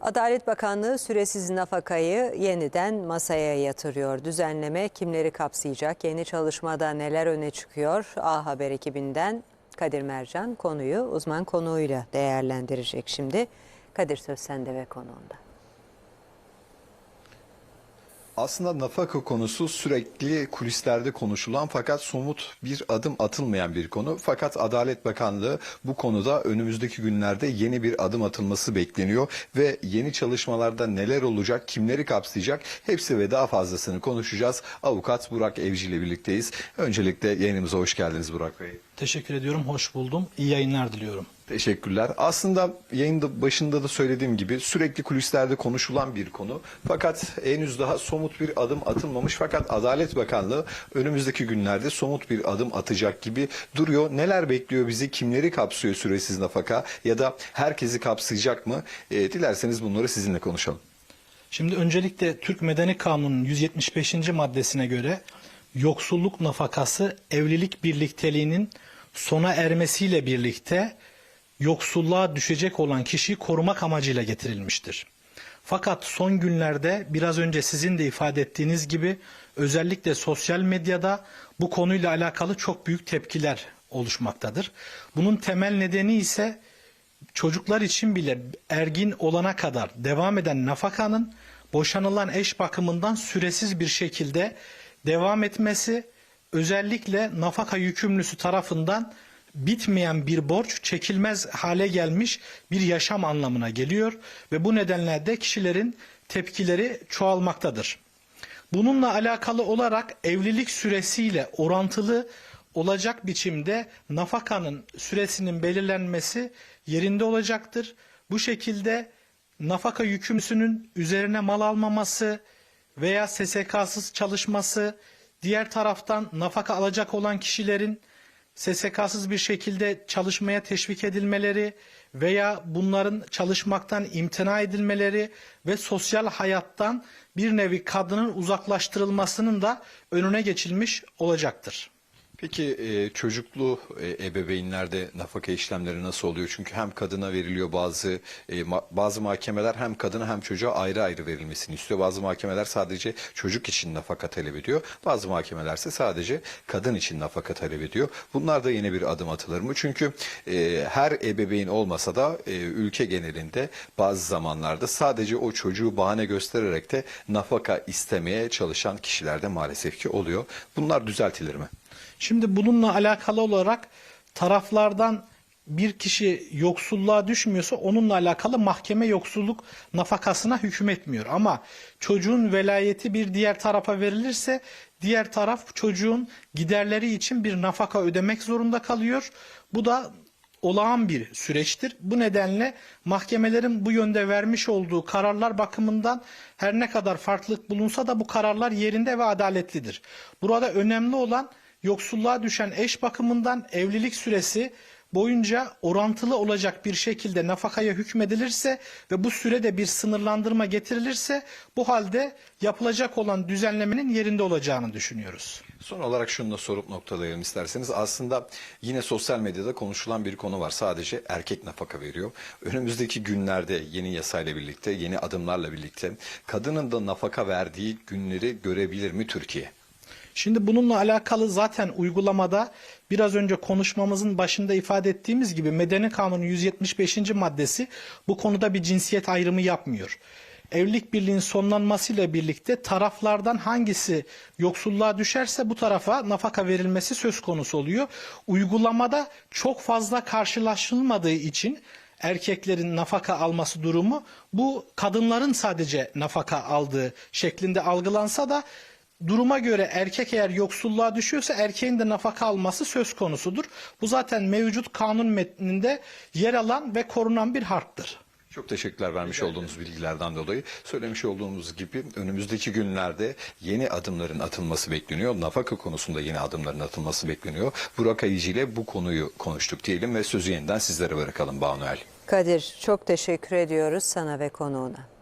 Adalet Bakanlığı süresiz nafakayı yeniden masaya yatırıyor. Düzenleme kimleri kapsayacak? Yeni çalışmada neler öne çıkıyor? A Haber ekibinden Kadir Mercan konuyu uzman konuğuyla değerlendirecek şimdi. Kadir söz sende ve konuğunda. Aslında nafaka konusu sürekli kulislerde konuşulan fakat somut bir adım atılmayan bir konu. Fakat Adalet Bakanlığı bu konuda önümüzdeki günlerde yeni bir adım atılması bekleniyor ve yeni çalışmalarda neler olacak, kimleri kapsayacak hepsi ve daha fazlasını konuşacağız. Avukat Burak Evci ile birlikteyiz. Öncelikle yayınımıza hoş geldiniz Burak Bey. Teşekkür ediyorum. Hoş buldum. İyi yayınlar diliyorum. Teşekkürler. Aslında yayında başında da söylediğim gibi sürekli kulislerde konuşulan bir konu. Fakat henüz daha somut bir adım atılmamış. Fakat Adalet Bakanlığı önümüzdeki günlerde somut bir adım atacak gibi duruyor. Neler bekliyor bizi? Kimleri kapsıyor süresiz nafaka? Ya da herkesi kapsayacak mı? E, dilerseniz bunları sizinle konuşalım. Şimdi öncelikle Türk Medeni Kanunu'nun 175. maddesine göre yoksulluk nafakası evlilik birlikteliğinin sona ermesiyle birlikte yoksulluğa düşecek olan kişiyi korumak amacıyla getirilmiştir. Fakat son günlerde biraz önce sizin de ifade ettiğiniz gibi özellikle sosyal medyada bu konuyla alakalı çok büyük tepkiler oluşmaktadır. Bunun temel nedeni ise çocuklar için bile ergin olana kadar devam eden nafakanın boşanılan eş bakımından süresiz bir şekilde devam etmesi özellikle nafaka yükümlüsü tarafından bitmeyen bir borç çekilmez hale gelmiş bir yaşam anlamına geliyor ve bu nedenle de kişilerin tepkileri çoğalmaktadır. Bununla alakalı olarak evlilik süresiyle orantılı olacak biçimde nafakanın süresinin belirlenmesi yerinde olacaktır. Bu şekilde nafaka yükümlüsünün üzerine mal almaması veya SSK'sız çalışması, diğer taraftan nafaka alacak olan kişilerin SSK'sız bir şekilde çalışmaya teşvik edilmeleri veya bunların çalışmaktan imtina edilmeleri ve sosyal hayattan bir nevi kadının uzaklaştırılmasının da önüne geçilmiş olacaktır. Peki e, çocuklu e, ebeveynlerde nafaka işlemleri nasıl oluyor? Çünkü hem kadına veriliyor bazı e, bazı mahkemeler hem kadına hem çocuğa ayrı ayrı verilmesini istiyor. Bazı mahkemeler sadece çocuk için nafaka talep ediyor. Bazı mahkemelerse sadece kadın için nafaka talep ediyor. Bunlar da yeni bir adım atılır mı? Çünkü her ebeveyn olmasa da ülke genelinde bazı zamanlarda sadece o çocuğu bahane göstererek de nafaka istemeye çalışan kişiler de maalesef ki oluyor. Bunlar düzeltilir mi? Şimdi bununla alakalı olarak taraflardan bir kişi yoksulluğa düşmüyorsa onunla alakalı mahkeme yoksulluk nafakasına hükmetmiyor. Ama çocuğun velayeti bir diğer tarafa verilirse diğer taraf çocuğun giderleri için bir nafaka ödemek zorunda kalıyor. Bu da olağan bir süreçtir. Bu nedenle mahkemelerin bu yönde vermiş olduğu kararlar bakımından her ne kadar farklılık bulunsa da bu kararlar yerinde ve adaletlidir. Burada önemli olan yoksulluğa düşen eş bakımından evlilik süresi boyunca orantılı olacak bir şekilde nafakaya hükmedilirse ve bu sürede bir sınırlandırma getirilirse bu halde yapılacak olan düzenlemenin yerinde olacağını düşünüyoruz. Son olarak şunu da sorup noktalayalım isterseniz. Aslında yine sosyal medyada konuşulan bir konu var. Sadece erkek nafaka veriyor. Önümüzdeki günlerde yeni yasayla birlikte, yeni adımlarla birlikte kadının da nafaka verdiği günleri görebilir mi Türkiye? Şimdi bununla alakalı zaten uygulamada biraz önce konuşmamızın başında ifade ettiğimiz gibi Medeni Kanunun 175. maddesi bu konuda bir cinsiyet ayrımı yapmıyor. Evlilik birliğinin sonlanmasıyla birlikte taraflardan hangisi yoksulluğa düşerse bu tarafa nafaka verilmesi söz konusu oluyor. Uygulamada çok fazla karşılaşılmadığı için erkeklerin nafaka alması durumu bu kadınların sadece nafaka aldığı şeklinde algılansa da duruma göre erkek eğer yoksulluğa düşüyorsa erkeğin de nafaka alması söz konusudur. Bu zaten mevcut kanun metninde yer alan ve korunan bir harktır. Çok teşekkürler vermiş olduğunuz bilgilerden dolayı. Söylemiş olduğumuz gibi önümüzdeki günlerde yeni adımların atılması bekleniyor. Nafaka konusunda yeni adımların atılması bekleniyor. Burak Ayıcı ile bu konuyu konuştuk diyelim ve sözü yeniden sizlere bırakalım Banu El. Kadir çok teşekkür ediyoruz sana ve konuğuna.